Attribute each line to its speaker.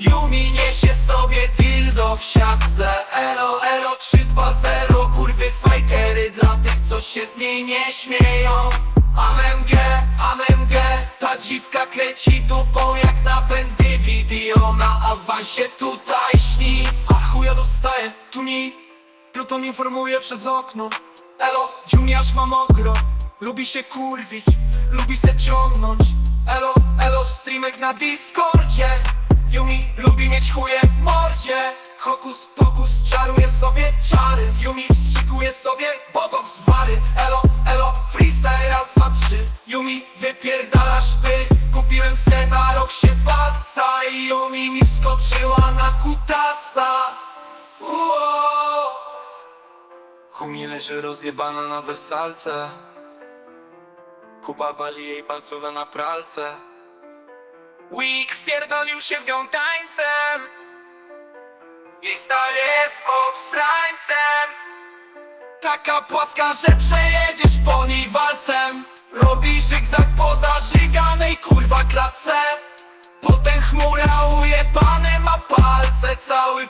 Speaker 1: Yumi niesie sobie dildo w siatce. Elo, elo, 3-2-0 Kurwy fajkery dla tych, co się z niej nie śmieją. AMG, AMG Ta dziwka kręci dupą jak napęd DVD Ona awansie tutaj śni. A chuja dostaje, tu ni. Pluton informuje przez okno. Elo, dziumiarz ma mokro. Lubi się kurwić, lubi se ciągnąć. Elo, elo, streamek na Discordzie Yumi lubi mieć chuje w mordzie. Hokus pokus czaruje sobie czary. Yumi wstrzykuje sobie botox wary. Elo, elo, freestyle raz, dwa, trzy. Yumi wypierdalasz ty. Kupiłem se na rok się pasa I Yumi mi wskoczyła na kutasa. Uo. Humi leży rozjebana na wersalce. Kuba wali jej palcowe na pralce Week wpierdolił się w nią tańcem. Jej star jest obstrańcem. Taka płaska, że przejedziesz po niej walcem. Robi zigzag po zażyganej kurwa klatce. Potem chmura ujebane ma palce cały